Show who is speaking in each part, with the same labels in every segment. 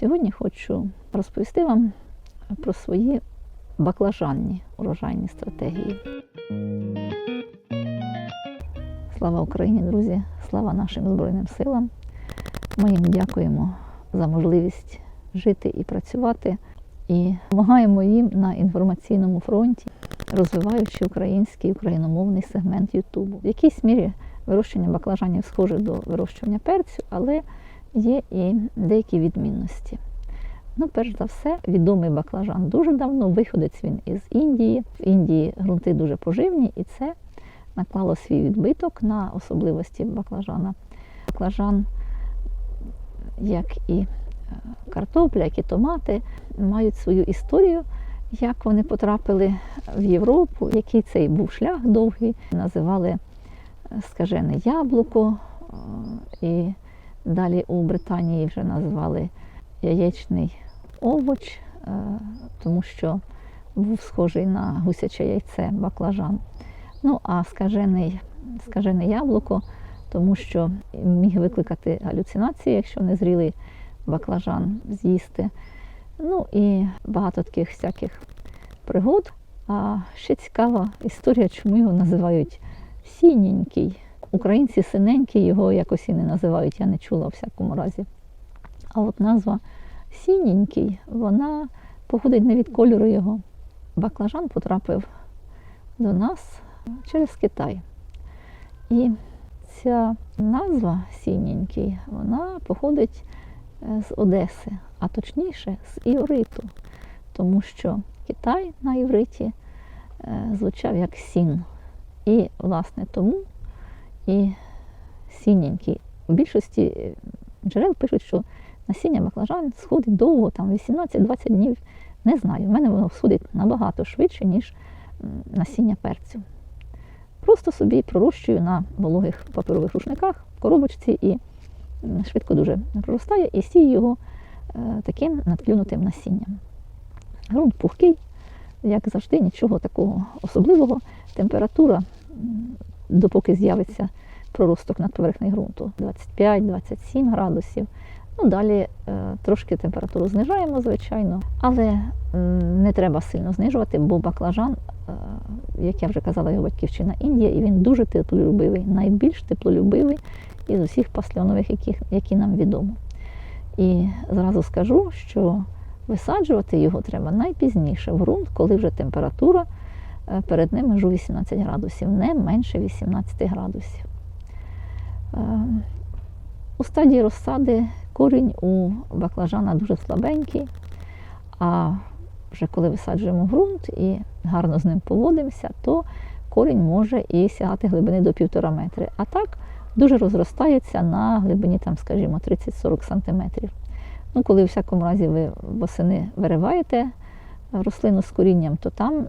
Speaker 1: Сьогодні хочу розповісти вам про свої баклажанні урожайні стратегії. Слава Україні, друзі! Слава нашим Збройним силам! Ми їм дякуємо за можливість жити і працювати і допомагаємо їм на інформаційному фронті, розвиваючи український україномовний сегмент Ютубу. В якійсь мірі вирощення баклажанів схоже до вирощування перцю, але є і деякі відмінності. Ну, перш за все, відомий баклажан дуже давно, виходець він із Індії. В Індії ґрунти дуже поживні, і це наклало свій відбиток на особливості баклажана. Баклажан, як і е, картопля, як і томати, мають свою історію, як вони потрапили в Європу, який цей був шлях довгий, називали е, скажене яблуко, е, і далі у Британії вже назвали яєчний овоч, е, тому що був схожий на гусяче яйце баклажан. Ну, а скажений, скажене яблуко, тому що міг викликати галюцинації, якщо незрілий баклажан з'їсти. Ну і багато таких всяких пригод. А ще цікава історія, чому його називають сіненький. Українці синенький його якось і не називають, я не чула в всякому разі. А от назва сіненький, вона походить не від кольору його. Баклажан потрапив до нас через Китай. І ця назва сіненький, вона походить е, з Одеси, а точніше з Іориту, тому що Китай на івриті е, звучав як сін. І, власне, тому і сіненький. У більшості е, джерел пишуть, що насіння баклажан сходить довго, там 18-20 днів. Не знаю, в мене воно сходить набагато швидше, ніж насіння перцю. Просто собі пророщую на вологих паперових рушниках в коробочці і швидко дуже проростає, і сію його е, таким надклюнутим насінням. Грунт пухкий, як завжди, нічого такого особливого. Температура, допоки з'явиться проросток над поверхнею ґрунту 25-27 градусів. Ну, Далі е, трошки температуру знижаємо, звичайно, але не треба сильно знижувати, бо баклажан, е, як я вже казала, його батьківщина Індія, і він дуже теплолюбивий, найбільш теплолюбивий із усіх пасльонових, які, які нам відомо. І зразу скажу, що висаджувати його треба найпізніше в ґрунт, коли вже температура перед ним межу 18 градусів, не менше 18 градусів. У стадії розсади корінь у баклажана дуже слабенький, а вже коли висаджуємо ґрунт і гарно з ним поводимося, то корінь може і сягати глибини до півтора метри. А так дуже розростається на глибині, там, скажімо, 30-40 см. Ну, коли у всякому разі ви восени вириваєте рослину з корінням, то там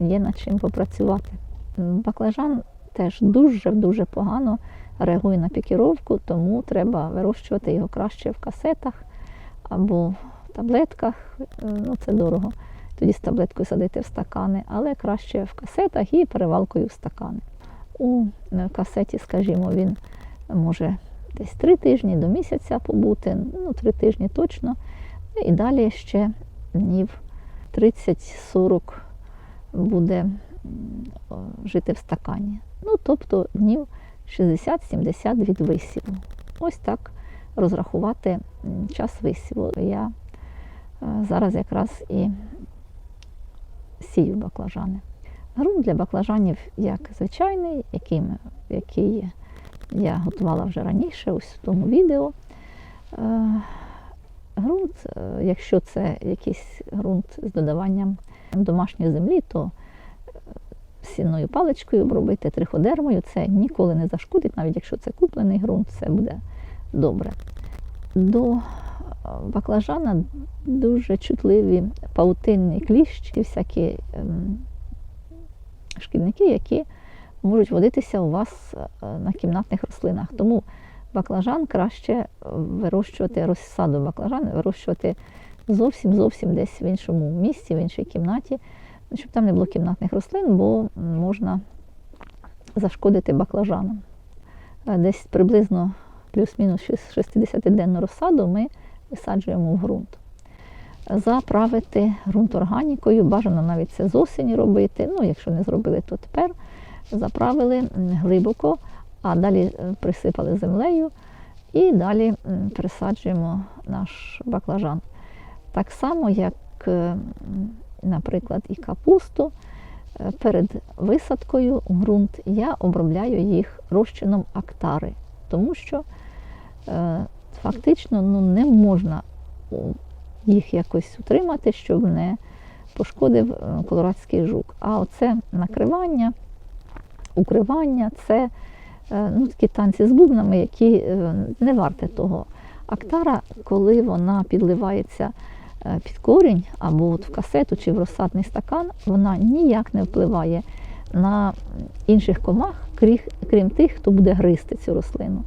Speaker 1: є над чим попрацювати. Баклажан теж дуже-дуже погано реагує на пікіровку, тому треба вирощувати його краще в касетах або в таблетках. Е, ну, це дорого. Тоді з таблеткою садити в стакани, але краще в касетах і перевалкою в стакани. У е, касеті, скажімо, він може десь три тижні до місяця побути, ну, три тижні точно. І далі ще днів 30-40 буде жити в стакані. Ну, тобто днів 60-70 від висіву. Ось так розрахувати час висіву. Я е, зараз якраз і сію баклажани. Грунт для баклажанів як звичайний, який, який я готувала вже раніше, ось в тому відео. Грунт, е, якщо це якийсь ґрунт з додаванням домашньої землі, то сінною паличкою обробити триходермою, це ніколи не зашкодить, навіть якщо це куплений ґрунт, все буде добре. До баклажана дуже чутливі паутинний кліщ і всякі ем, шкідники, які можуть водитися у вас е, на кімнатних рослинах. Тому баклажан краще вирощувати розсаду баклажан, вирощувати зовсім зовсім десь в іншому місці, в іншій кімнаті щоб там не було кімнатних рослин, бо можна зашкодити баклажанам. Десь приблизно плюс-мінус 60-денну розсаду ми висаджуємо в ґрунт. Заправити ґрунт органікою, бажано навіть це з осені робити. Ну, якщо не зробили, то тепер заправили глибоко, а далі е, присипали землею і далі м, пересаджуємо наш баклажан. Так само, як, е, наприклад, і капусту. Е, Перед висадкою ґрунт я обробляю їх розчином актари, тому що е, фактично ну, не можна їх якось утримати, щоб не пошкодив колорадський жук. А оце накривання, укривання це ну, такі танці з бубнами, які не варте того. Актара, коли вона підливається під корінь або от в касету чи в розсадний стакан, вона ніяк не впливає на інших комах, крім, тих, хто буде гризти цю рослину.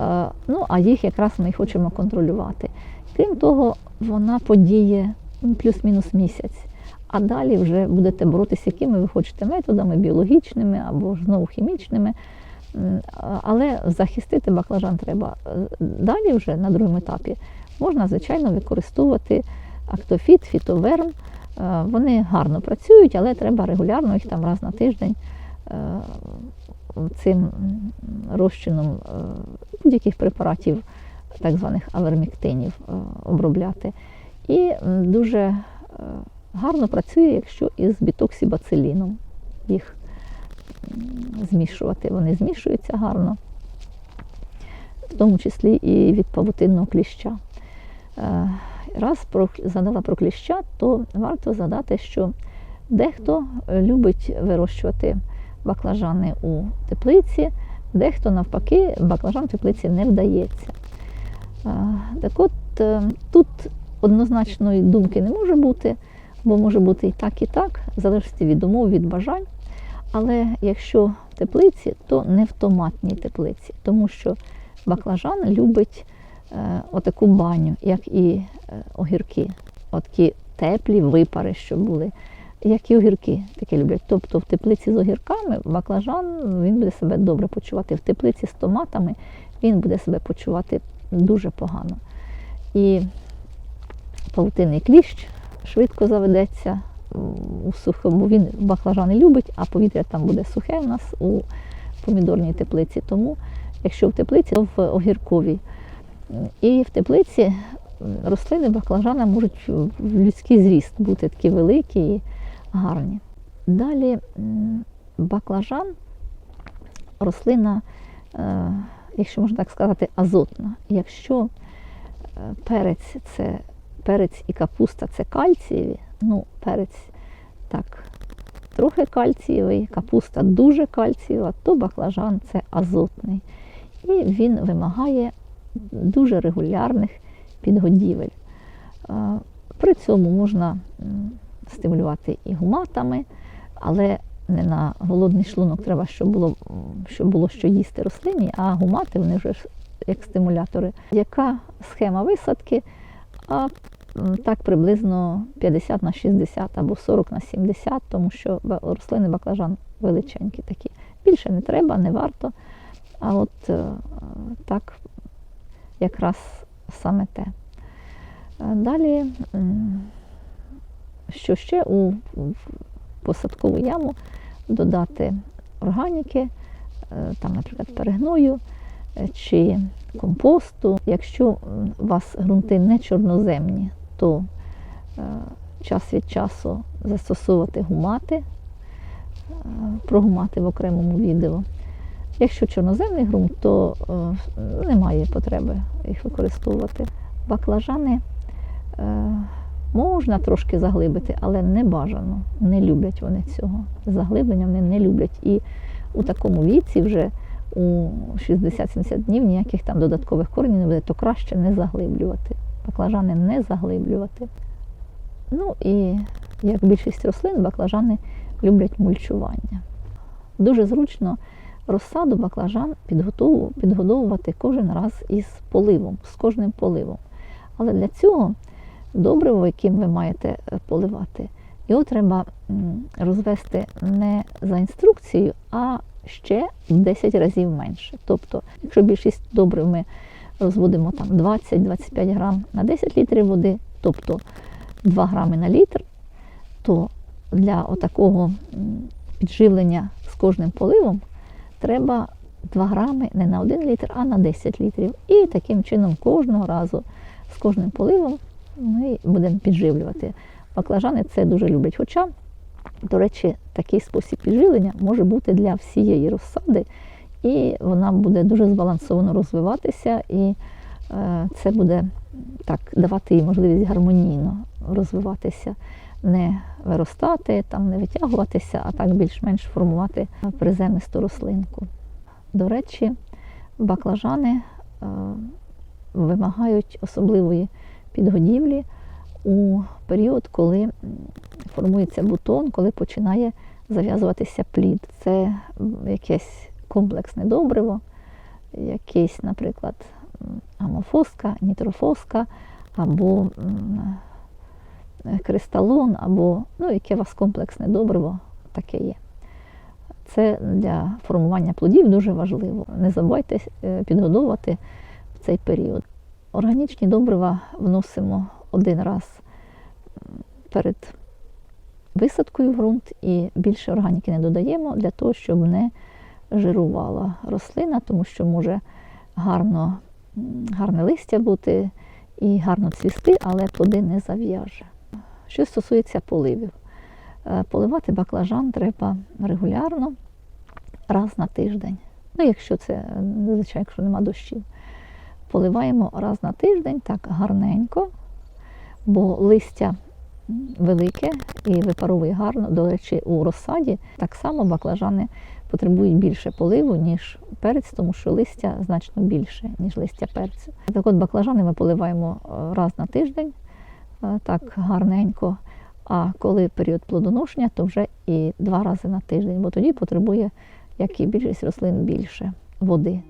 Speaker 1: Е, Ну, а їх якраз ми хочемо контролювати. Крім того, вона подіє ну, плюс-мінус місяць. А далі вже будете боротися, якими ви хочете методами, біологічними або знову хімічними. Але захистити баклажан треба. Е, Далі вже на другому етапі можна, звичайно, використовувати актофіт, фітоверм. Е, Вони гарно працюють, але треба регулярно їх там раз на тиждень е, цим розчином е, будь-яких препаратів, так званих аверміктинів, обробляти. І дуже гарно працює, якщо із бітоксибациліном їх змішувати. Вони змішуються гарно, в тому числі і від павутинного кліща. Е, Раз про, задала про кліща, то варто задати, що дехто любить вирощувати баклажани у теплиці, дехто навпаки баклажан в теплиці не вдається. Е, Так от е, тут однозначної думки не може бути, бо може бути і так, і так, в залежності від умов, від бажань. Але якщо в теплиці, то не в томатній теплиці, тому що баклажан любить е, отаку баню, як і е, огірки, отакі теплі випари, що були, як і огірки таке люблять. Тобто в теплиці з огірками баклажан він буде себе добре почувати. В теплиці з томатами він буде себе почувати дуже погано. І павутинний кліщ швидко заведеться у сухому. Він баклажани любить, а повітря там буде сухе у нас у помідорній теплиці. Тому, якщо в теплиці, то в огірковій. І в теплиці рослини баклажана можуть в людський зріст бути такі великі і гарні. Далі баклажан рослина, е, якщо можна так сказати, азотна. Якщо е, перець це перець і капуста це кальцієві, ну, перець так трохи кальцієвий, капуста дуже кальцієва, то баклажан це азотний. І він вимагає дуже регулярних підгодівель. При цьому можна стимулювати і гуматами, але не на голодний шлунок треба, щоб було, щоб було що їсти рослині, а гумати вони вже як стимулятори. Яка схема висадки? А так приблизно 50 на 60 або 40 на 70, тому що рослини баклажан величенькі такі. Більше не треба, не варто. А от е, так якраз саме те. Е, Далі, що ще у посадкову яму додати органіки, е, там, наприклад, перегною е, чи компосту. Якщо у вас ґрунти не чорноземні, то час від часу застосовувати гумати, про гумати в окремому відео. Якщо чорноземний ґрунт, то е, немає потреби їх використовувати. Баклажани е, можна трошки заглибити, але не бажано. Не люблять вони цього. Заглиблення вони не люблять. І у такому віці вже у 60-70 днів ніяких там додаткових коренів не буде, то краще не заглиблювати. Баклажани не заглиблювати. Ну і як більшість рослин, баклажани люблять мульчування. Дуже зручно розсаду баклажан підгодовувати кожен раз із поливом, з кожним поливом. Але для цього добриво, яким ви маєте е, поливати, його треба розвести не за інструкцією, а ще в 10 разів менше. Тобто, якщо більшість добрив ми розводимо там 20-25 грам на 10 літрів води, тобто 2 грами на літр, то для отакого підживлення з кожним поливом треба 2 грами не на 1 літр, а на 10 літрів. І таким чином кожного разу з кожним поливом ми будемо підживлювати. Баклажани це дуже люблять. Хоча, до речі, такий спосіб підживлення може бути для всієї розсади, і вона буде дуже збалансовано розвиватися, і е, це буде так давати їй можливість гармонійно розвиватися, не виростати, там, не витягуватися, а так більш-менш формувати приземисту рослинку. До речі, баклажани е, вимагають особливої підгодівлі у період, коли формується бутон, коли починає зав'язуватися плід. Це якесь комплексне добриво, якийсь, наприклад, амофоска, нітрофоска або кристалон, або ну, яке у вас комплексне добриво таке є. Це для формування плодів дуже важливо. Не забувайте е, підгодовувати в цей період. Органічні добрива вносимо один раз перед висадкою в ґрунт і більше органіки не додаємо для того, щоб не жирувала рослина, тому що може гарно, гарне листя бути і гарно цвісти, але плоди не зав'яже. Що стосується поливів, Е, поливати баклажан треба регулярно, раз на тиждень. Ну, якщо це, звичайно, якщо нема дощів. Поливаємо раз на тиждень, так гарненько, бо листя велике і випаровує гарно. До речі, у розсаді так само баклажани потребують більше поливу, ніж перець, тому що листя значно більше, ніж листя перцю. Так от баклажани ми поливаємо е, раз на тиждень, е, так гарненько. А коли період плодоношення, то вже і два рази на тиждень, бо тоді потребує, як і більшість рослин, більше води.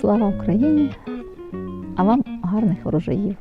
Speaker 1: Слава Україні! А вам гарних врожаїв!